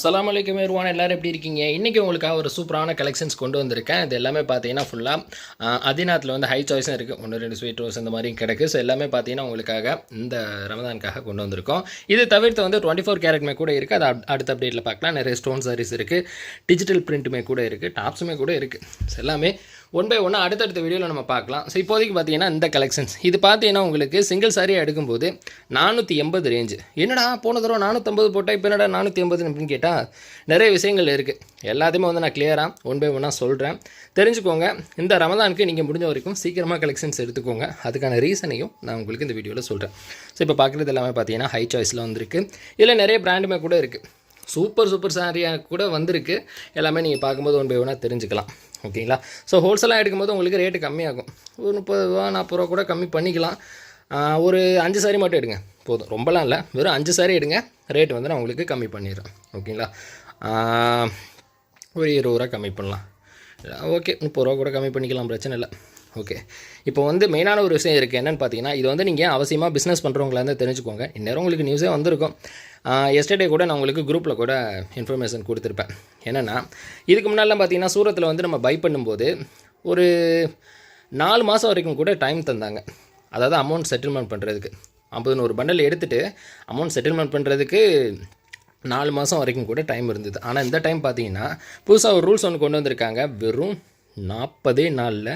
சலாம் அலைக்கும் ஏருவான எல்லாரும் எப்படி இருக்கீங்க? இன்றைக்கி உங்களுக்காக ஒரு சூப்பரான கலெக்ஷன்ஸ் கொண்டு வந்திருக்கேன். இது எல்லாமே பார்த்தீங்கன்னா ஃபுல்லாக அதிநாத்தில் வந்து ஹை சாய்ஸும் இருக்குது ஒன்று ரெண்டு ஸ்வீட் ரோஸ் இந்த மாதிரியும் கிடக்கு. ஸோ எல்லாமே பார்த்தீங்கன்னா உங்களுக்காக இந்த ரமதானுக்காக கொண்டு வந்திருக்கோம். இது தவிர்த்து வந்து டுவெண்ட்டி ஃபோர் கேரட்மே கூட இருக்குது அது அடுத்த அப்டேட்டில் பார்க்கலாம். நிறைய ஸ்டோன் சாரீஸ் இருக்குது டிஜிட்டல் பிரிண்ட்டுமே கூட இருக்குது டாப்ஸுமே கூட இருக்குது ஸோ எல்லாமே ஒன் பை ஒன்னாக அடுத்தடுத்த வீடியோவில் நம்ம பார்க்கலாம். ஸோ இப்போதைக்கு பார்த்தீங்கன்னா இந்த கலெக்ஷன்ஸ் இது பார்த்தீங்கன்னா உங்களுக்கு சிங்கிள் சாரியாக எடுக்கும்போது நானூற்றி எண்பது ரேஞ்சு என்னடா போன தடவை நானூற்றம்பது போட்டால் இப்போ என்னடா நானூற்றி எண்பது அப்படின்னு கேட்டால் நிறைய விஷயங்கள் இருக்குது எல்லாத்தையுமே வந்து நான் கிளியராக ஒன் பை ஒன்னாக சொல்கிறேன் தெரிஞ்சுக்கோங்க இந்த ரமதானுக்கு நீங்கள் முடிஞ்ச வரைக்கும் சீக்கிரமாக கலெக்ஷன்ஸ் எடுத்துக்கோங்க. அதுக்கான ரீசனையும் நான் உங்களுக்கு இந்த வீடியோவில் சொல்கிறேன் ஸோ இப்போ பார்க்குறது எல்லாமே பார்த்தீங்கன்னா ஹை சாய்ஸில் வந்திருக்கு. இதில் நிறைய பிராண்டுமே கூட இருக்குது சூப்பர் சூப்பர் சாரியாக கூட வந்திருக்கு. எல்லாமே நீங்கள் பார்க்கும்போது ஒன் பை ஒன்னாக தெரிஞ்சுக்கலாம். ஓகேங்களா? ஸோ ஹோல்சேலாக எடுக்கும்போது உங்களுக்கு ரேட்டு கம்மியாகும். ஒரு முப்பது ரூபா நாற்பது ரூபா கூட கம்மி பண்ணிக்கலாம். ஒரு அஞ்சு சாரி மட்டும் எடுங்க. போதும். ரொம்பலாம் இல்லை. வெறும் அஞ்சு சாரி எடுங்க. ரேட் வந்து நான் உங்களுக்கு கம்மி பண்ணிடுறேன். ஓகேங்களா? ஒரு இருபது ரூபா கம்மி பண்ணலாம். ஓகே முப்பது ரூபா கூட கம்மி பண்ணிக்கலாம். பிரச்சனை இல்லை. ஓகே இப்போ வந்து மெயினான ஒரு விஷயம் இருக்குது என்னென்னு பார்த்தீங்கன்னா இது வந்து நீங்கள் அவசியமாக பிஸ்னஸ் பண்ணுறவங்களேருந்து தெரிஞ்சுக்கோங்க. இந்நேரம் உங்களுக்கு நியூஸே வந்திருக்கும். எஸ்டர்டே கூட நான் உங்களுக்கு குரூப்பில் கூட இன்ஃபர்மேஷன் கொடுத்துருப்பேன். என்னென்னா இதுக்கு முன்னாடிலாம் பார்த்தீங்கன்னா சூரத்தில் வந்து நம்ம பை பண்ணும்போது ஒரு நாலு மாதம் வரைக்கும் கூட டைம் தந்தாங்க. அதாவது அமௌண்ட் செட்டில்மெண்ட் பண்ணுறதுக்கு ஐம்பது நூறு பண்டல் எடுத்துகிட்டு அமௌண்ட் செட்டில்மெண்ட் பண்ணுறதுக்கு நாலு மாதம் வரைக்கும் கூட டைம் இருந்தது. ஆனால் இந்த டைம் பார்த்தீங்கன்னா புதுசாக ஒரு ரூல்ஸ் ஒன்று கொண்டு வந்திருக்காங்க. வெறும் நாற்பதே நாளில்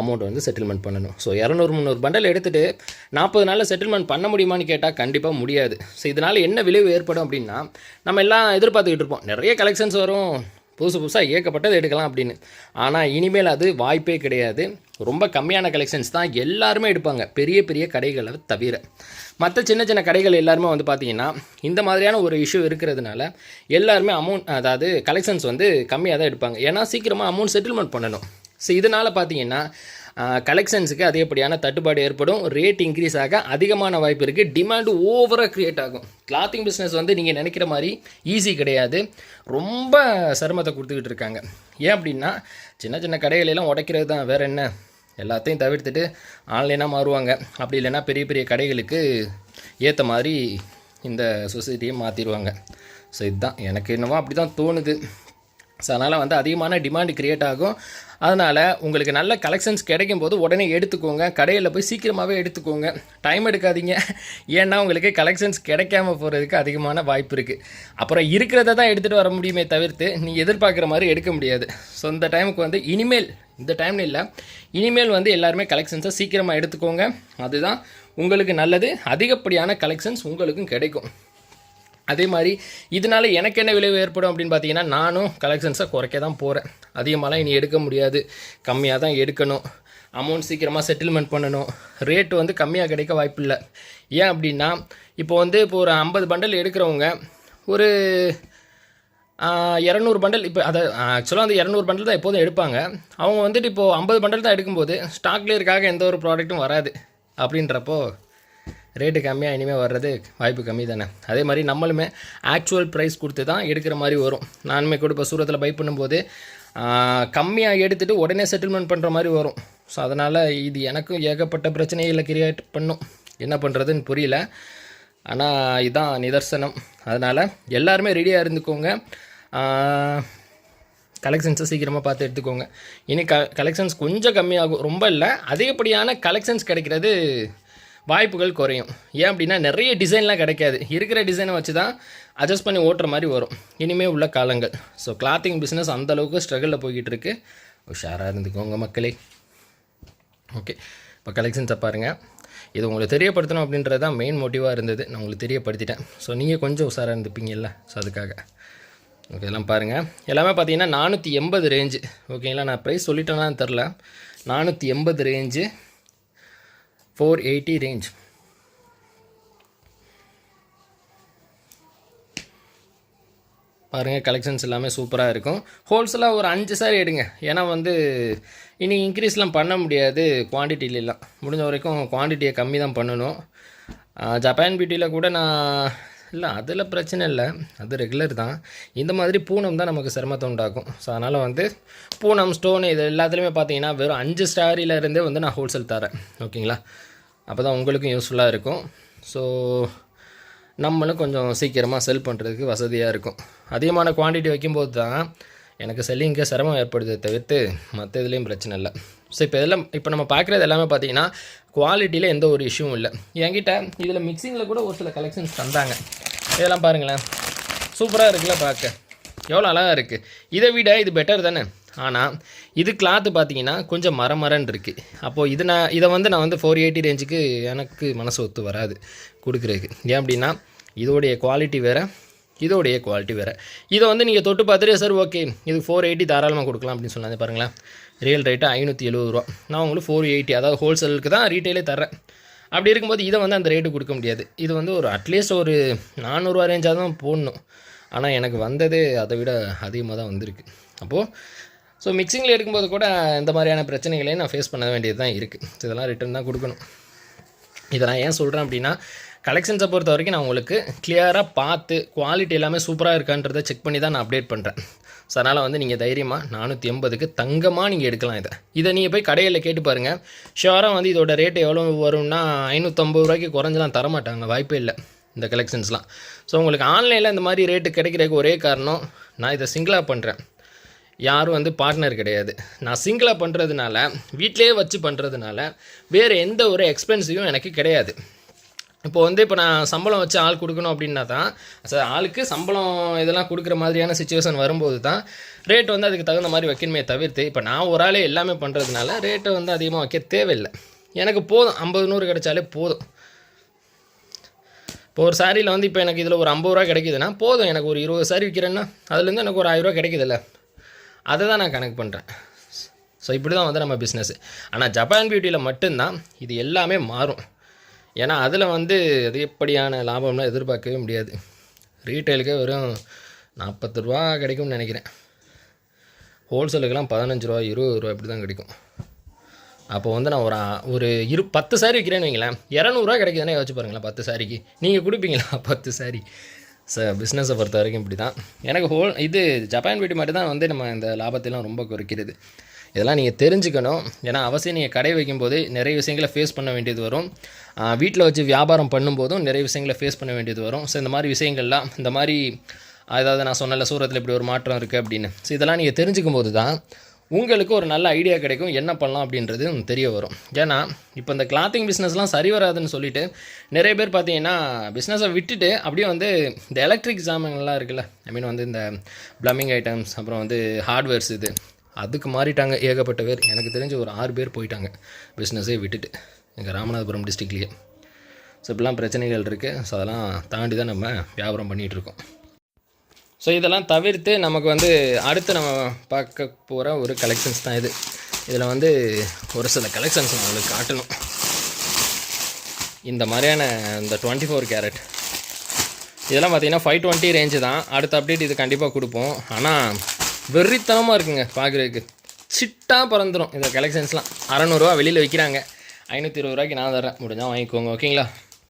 அமௌண்ட் வந்து செட்டில்மெண்ட் பண்ணணும். ஸோ இரநூறு முந்நூறு பண்டல் எடுத்துகிட்டு நாற்பது நாளில் செட்டில்மெண்ட் பண்ண முடியுமான்னு கேட்டால் கண்டிப்பாக முடியாது. ஸோ இதனால் என்ன விளைவு ஏற்படும் அப்படின்னா நம்ம எல்லாம் எதிர்பார்த்துக்கிட்டு இருப்போம். நிறைய கலெக்ஷன்ஸ் வரும். புதுசு புதுசாக ஏகப்பட்டது எடுக்கலாம் அப்படின்னு. ஆனால் இனிமேல் அது வாய்ப்பே கிடையாது. ரொம்ப கம்மியான கலெக்ஷன்ஸ் தான் எல்லாருமே எடுப்பாங்க. பெரிய பெரிய கடைகளை தவிர. மற்ற சின்ன சின்ன கடைகள் எல்லாருமே வந்து பார்த்தீங்கன்னா இந்த மாதிரியான ஒரு இஷ்யூ இருக்கிறதுனால எல்லாருமே அமௌண்ட் அதாவது கலெக்ஷன்ஸ் வந்து கம்மியாக தான் எடுப்பாங்க. ஏன்னா சீக்கிரமாக அமௌண்ட் செட்டில்மெண்ட் பண்ணணும். ஸோ இதனால் பார்த்தீங்கன்னா கலெக்ஷன்ஸுக்கு அதிகப்படியான தட்டுப்பாடு ஏற்படும். ரேட் இன்க்ரீஸ் ஆக அதிகமான வாய்ப்பு இருக்குது டிமாண்டு ஓவராக க்ரியேட் ஆகும். கிளாத்திங் பிஸ்னஸ் வந்து நீங்கள் நினைக்கிற மாதிரி ஈஸி கிடையாது. ரொம்ப சிரமத்தை கொடுத்துக்கிட்டு இருக்காங்க. ஏன் அப்படின்னா சின்ன சின்ன கடைகளெல்லாம் உடைக்கிறது தான். வேறு என்ன? எல்லாத்தையும் தவிர்த்துட்டு ஆன்லைனாக மாறுவாங்க. அப்படி இல்லைன்னா பெரிய பெரிய கடைகளுக்கு ஏற்ற மாதிரி இந்த சொசைட்டியை மாற்றிடுவாங்க ஸோ இதுதான். எனக்கு என்னவோ அப்படி தான் தோணுது. ஸோ அதனால் வந்து அதிகமான டிமாண்ட் கிரியேட் ஆகும். அதனால் உங்களுக்கு நல்ல கலெக்ஷன்ஸ் கிடைக்கும் போது உடனே எடுத்துக்கோங்க. கடையில் போய் சீக்கிரமாகவே எடுத்துக்கோங்க. டைம் எடுக்காதீங்க. ஏன்னா உங்களுக்கு கலெக்ஷன்ஸ் கிடைக்காம போகிறதுக்கு அதிகமான வாய்ப்பு இருக்குது அப்புறம் இருக்கிறத தான் எடுத்துகிட்டு வர முடியுமே தவிர்த்து நீங்கள் எதிர்பார்க்குற மாதிரி எடுக்க முடியாது. ஸோ இந்த டைமுக்கு வந்து இனிமேல் இந்த டைம்ல இல்லை. இனிமேல் வந்து எல்லாருமே கலெக்ஷன்ஸை சீக்கிரமாக எடுத்துக்கோங்க. அதுதான் உங்களுக்கு நல்லது. அதிகப்படியான கலெக்ஷன்ஸ் உங்களுக்கும் கிடைக்கும். அதே மாதிரி இதனால் எனக்கு என்ன விளைவு ஏற்படும் அப்படின்னு பார்த்தீங்கன்னா நானும் கலெக்ஷன்ஸை குறைக்க தான் போகிறேன் அதிகமாகலாம் இனி எடுக்க முடியாது. கம்மியாக தான் எடுக்கணும். அமௌண்ட் சீக்கிரமாக செட்டில்மெண்ட் பண்ணணும். ரேட் வந்து கம்மியாக கிடைக்க வாய்ப்பில்லை. ஏன் அப்படின்னா இப்போ வந்து இப்போ ஒரு ஐம்பது பண்டல் எடுக்கிறவங்க ஒரு இரநூறு பண்டல் இப்போ அதை ஆக்சுவலாக வந்து இரநூறு பண்டல் தான் எப்போதும் எடுப்பாங்க. அவங்க வந்துட்டு இப்போது ஐம்பது பண்டல் தான் எடுக்கும்போது ஸ்டாக்லேயே இருக்காக எந்த ஒரு ப்ராடக்ட்டும் வராது. அப்படின்றப்போ ரேட்டு கம்மியாக இனிமேல் வர்றது வாய்ப்பு கம்மி தானே. அதே மாதிரி நம்மளுமே ஆக்சுவல் ப்ரைஸ் கொடுத்து தான் எடுக்கிற மாதிரி வரும். நானுமே கூட இப்போ சூரத்தில் பை பண்ணும்போது கம்மியாக எடுத்துகிட்டு உடனே செட்டில்மெண்ட் பண்ணுற மாதிரி வரும். ஸோ அதனால் இது எனக்கும் ஏகப்பட்ட பிரச்சனைகளை கிரியேட் பண்ணும். என்ன பண்ணுறதுன்னு புரியல. ஆனால் இதுதான் நிதர்சனம். அதனால் எல்லாருமே ரெடியாக இருந்துக்கோங்க. கலெக்ஷன்ஸை சீக்கிரமாக பார்த்து எடுத்துக்கோங்க. இனி க கலெக்ஷன்ஸ் கொஞ்சம் கம்மியாகும். ரொம்ப இல்லை. அதிகப்படியான கலெக்ஷன்ஸ் கிடைக்கிறது வாய்ப்புகள் குறையும். ஏன் அப்படின்னா நிறைய டிசைன்லாம் கிடைக்காது. இருக்கிற டிசைனை வச்சு தான் அட்ஜஸ்ட் பண்ணி ஓட்டுற மாதிரி வரும். இனிமேல் உள்ள காலங்கள். ஸோ கிளாத்திங் பிஸ்னஸ் அந்தளவுக்கு ஸ்ட்ரகிளில் போய்கிட்டு இருக்கு. உஷாராக இருந்துக்கோங்க மக்களே. ஓகே இப்போ கலெக்ஷன்ஸை பாருங்கள் இது உங்களுக்கு தெரியப்படுத்தணும் அப்படின்றது தான் மெயின் மோட்டிவாக இருந்தது. நான் உங்களுக்கு தெரியப்படுத்திட்டேன். ஸோ நீங்கள் கொஞ்சம் உஷாராக இருந்துப்பீங்கல்ல? ஸோ அதுக்காக. ஓகே எல்லாம் பாருங்கள் எல்லாமே பார்த்தீங்கன்னா நானூற்றி எண்பது ரேஞ்சு ஓகேங்களா நான் ப்ரைஸ் சொல்லிட்டேன்னா தெரில நானூற்றி எண்பது ரேஞ்சு ஃபோர் எயிட்டி ரேஞ்ச் பாருங்கள் கலெக்ஷன்ஸ் எல்லாமே சூப்பராக இருக்கும். ஹோல்சேலாக ஒரு அஞ்சு சாரி எடுங்க. ஏன்னா வந்து இனி இன்க்ரீஸ்லாம் பண்ண முடியாது குவான்டிட்டிலாம் முடிஞ்ச வரைக்கும் குவான்டிட்டியை கம்மி தான் பண்ணணும். ஜப்பான் பியூட்டியில் கூட நான் இல்லை அதில் பிரச்சனை இல்லை. அது ரெகுலர் தான். இந்த மாதிரி பூனம் தான் நமக்கு சிரமத்தை உண்டாக்கும். ஸோ அதனால் வந்து பூனம் ஸ்டோன் இது எல்லாத்துலேயுமே பார்த்தீங்கன்னா வெறும் அஞ்சு ஸ்டாரிலேருந்தே வந்து நான் ஹோல்சேல் தரேன். ஓகேங்களா அப்போ தான் உங்களுக்கும் யூஸ்ஃபுல்லாக இருக்கும். ஸோ நம்மளும் கொஞ்சம் சீக்கிரமாக செல் பண்ணுறதுக்கு வசதியாக இருக்கும். அதிகமான குவான்டிட்டி வைக்கும்போது தான் எனக்கு செல்லிங்க்கு சிரமம் ஏற்படுது தவிர்த்து மற்ற இதுலேயும் பிரச்சனை இல்லை. ஸோ இப்போ இதெல்லாம் இப்போ நம்ம பார்க்குறது எல்லாமே பார்த்தீங்கன்னா குவாலிட்டியில் எந்த ஒரு இஷ்யூவும் இல்லை. என்கிட்ட இதில் மிக்சிங்கில் கூட ஒரு சில கலெக்ஷன்ஸ் தந்தாங்க. இதெல்லாம் பாருங்களேன். சூப்பராக இருக்குல்ல பார்க்க எவ்வளோ அழகாக இருக்குது இதை விட இது பெட்டர் தானே? ஆனால் இது கிளாத்து பார்த்தீங்கன்னா கொஞ்சம் மர இருக்குது அப்போது இது நான் இதை வந்து நான் வந்து ஃபோர் எயிட்டி ரேஞ்சுக்கு எனக்கு மனசு ஒத்து வராது கொடுக்குறதுக்கு. ஏன் அப்படின்னா இதோடைய குவாலிட்டி வேறு இதோடைய குவாலிட்டி வேறு. இதை வந்து நீங்கள் தொட்டு பார்த்துட்டு சார் ஓகே இது ஃபோர் எயிட்டி தாராளமாக கொடுக்கலாம் அப்படின்னு சொன்னாங்க பாருங்களேன். ரியல் ரேட்டு ஐநூற்றி எழுபது ரூபா. நான் உங்களுக்கு ஃபோர் எயிட்டி அதாவது ஹோல்சேலுக்கு தான் ரீட்டெயிலே தரேன் அப்படி இருக்கும்போது இதை வந்து அந்த ரேட்டு கொடுக்க முடியாது. இது வந்து ஒரு அட்லீஸ்ட் ஒரு நானூறுரூவா ரேஞ்சாக தான் போடணும். ஆனால் எனக்கு வந்ததே அதை விட அதிகமாக தான் வந்திருக்கு. அப்போது ஸோ மிக்சிங்கில் எடுக்கும்போது கூட இந்த மாதிரியான பிரச்சனைகளையும் நான் ஃபேஸ் பண்ண வேண்டியது தான் இருக்குது இதெல்லாம் ரிட்டர்ன் தான் கொடுக்கணும். இதை நான் ஏன் சொல்கிறேன் அப்படின்னா கலெக்ஷன்ஸை பொறுத்த வரைக்கும் நான் உங்களுக்கு கிளியராக பார்த்து குவாலிட்டி எல்லாமே சூப்பராக இருக்கான்றதை செக் பண்ணி தான் நான் அப்டேட் பண்ணுறேன் ஸோ அதனால் வந்து நீங்கள் தைரியமாக நானூற்றி எண்பதுக்கு தங்கமாக நீங்கள் எடுக்கலாம் இதை. இதை நீங்கள் போய் கடையில் கேட்டு பாருங்கள் ஷுவராக வந்து இதோட ரேட்டு எவ்வளோ வரும்னா ஐநூற்றம்பது ரூபாய்க்கு குறைஞ்சலாம் தரமாட்டாங்க. வாய்ப்பே இல்லை இந்த கலெக்ஷன்ஸ்லாம் ஸோ உங்களுக்கு ஆன்லைனில் இந்த மாதிரி ரேட்டு கிடைக்கிறதுக்கு ஒரே காரணம் நான் இதை சிங்கிளாக பண்ணுறேன் யாரும் வந்து பார்ட்னர் கிடையாது. நான் சிங்கிளாக பண்ணுறதுனால வீட்டிலேயே வச்சு பண்ணுறதுனால வேறு எந்த ஒரு எக்ஸ்பென்சிவும் எனக்கு கிடையாது. இப்போ வந்து இப்போ நான் சம்பளம் வச்சு ஆள் கொடுக்கணும் அப்படின்னா தான் சார் ஆளுக்கு சம்பளம் இதெல்லாம் கொடுக்குற மாதிரியான சுச்சுவேஷன் வரும்போது தான் ரேட் வந்து அதுக்கு தகுந்த மாதிரி வைக்கணுமே தவிர்த்து இப்போ நான் ஒரு ஆளே எல்லாமே பண்ணுறதுனால ரேட்டை வந்து அதிகமாக வைக்க தேவையில்லை. எனக்கு போதும் ஐம்பது நூறு கிடைச்சாலே போதும். இப்போ ஒரு சாரியில் வந்து இப்போ எனக்கு இதில் ஒரு ஐம்பது ரூபா கிடைக்குதுன்னா போதும் எனக்கு ஒரு இருபது சாரி விற்கிறேன்னா அதுலேருந்து எனக்கு ஒரு ஆயிரரூவா கிடைக்குதுல்ல. அதை தான் நான் கணக்கு பண்ணுறேன் ஸோ இப்படி தான் வந்து நம்ம பிஸ்னஸ் ஆனால் ஜப்பான் பியூட்டியில் மட்டும்தான் இது எல்லாமே மாறும். ஏன்னா அதில் வந்து அதிகப்படியான லாபம்லாம் எதிர்பார்க்கவே முடியாது. ரீட்டைலுக்கே வெறும் நாற்பது ரூபா கிடைக்கும்னு நினைக்கிறேன். ஹோல்சேலுக்கெல்லாம் பதினஞ்சு ரூபா இருபது ரூபா இப்படி தான் கிடைக்கும். அப்போ வந்து நான் ஒரு ஒரு இரு பத்து சாரி விற்கிறேன்னு வைங்களேன். இரநூறுவா கிடைக்குதுன்னே யோசிச்சு பாருங்களேன் பத்து சாரிக்கு நீங்கள் கொடுப்பீங்களா? பத்து சாரி ஸோ பிஸ்னஸை பொறுத்த வரைக்கும் இப்படி தான் எனக்கு ஹோல் இது ஜப்பான் வீட்டு மாதிரி தான் வந்து நம்ம இந்த லாபத்தெல்லாம் ரொம்ப குறைக்கிறது. இதெல்லாம் நீங்கள் தெரிஞ்சுக்கணும். ஏன்னா அவசியம் நீங்கள் கடை வைக்கும்போது நிறைய விஷயங்களை ஃபேஸ் பண்ண வேண்டியது வரும். வீட்டில் வச்சு வியாபாரம் பண்ணும்போதும் நிறைய விஷயங்களை ஃபேஸ் பண்ண வேண்டியது வரும். ஸோ இந்த மாதிரி விஷயங்கள்லாம் இந்த மாதிரி அதாவது நான் சொன்னல சூரத்தில் இப்படி ஒரு மாற்றம் இருக்குது அப்படின்னு. ஸோ இதெல்லாம் நீங்கள் தெரிஞ்சுக்கும் போது தான் உங்களுக்கு ஒரு நல்ல ஐடியா கிடைக்கும். என்ன பண்ணலாம் அப்படின்றது தெரிய வரும். ஏன்னா இப்போ இந்த கிளாத்திங் பிஸ்னஸ்லாம் சரி வராதுன்னு சொல்லிட்டு நிறைய பேர் பார்த்தீங்கன்னா பிஸ்னஸை விட்டுட்டு அப்படியே வந்து இந்த எலக்ட்ரிக் சாமான்கள்லாம் இருக்குல்ல ஐ மீன் வந்து இந்த ப்ளம்பிங் ஐட்டம்ஸ் அப்புறம் வந்து ஹார்ட்வேர்ஸ் இது அதுக்கு மாறிட்டாங்க ஏகப்பட்ட பேர். எனக்கு தெரிஞ்சு ஒரு ஆறு பேர் போயிட்டாங்க பிஸ்னஸே விட்டுட்டு எங்கள் ராமநாதபுரம் டிஸ்ட்ரிக்ட்லேயே ஸோ இப்படிலாம் பிரச்சனைகள் இருக்குது ஸோ அதெல்லாம் தாண்டி தான் நம்ம வியாபாரம் பண்ணிகிட்ருக்கோம் ஸோ இதெல்லாம் தவிர்த்து நமக்கு வந்து அடுத்து நம்ம பார்க்க போகிற ஒரு கலெக்ஷன்ஸ் தான் இது. இதில் வந்து ஒரு சில கலெக்ஷன்ஸ் நான் உங்களுக்கு காட்டணும். இந்த மாதிரியான இந்த டுவெண்ட்டி ஃபோர் கேரட் இதெல்லாம் பார்த்தீங்கன்னா ஃபைவ் டுவெண்ட்டி ரேஞ்சு தான். அடுத்த அப்டேட் இது கண்டிப்பாக கொடுப்போம். ஆனால் வெறித்தனமாக இருக்குங்க பார்க்குறதுக்கு சிட்டாக பறந்துடும் இந்த கலெக்ஷன்ஸ்லாம் அறநூறுவா வெளியில் விற்கிறாங்க ஐநூற்றி இருபது ரூபாய்க்கு நான் தரேன் முடிஞ்சால் வாங்கிக்கோங்க. ஓகேங்களா?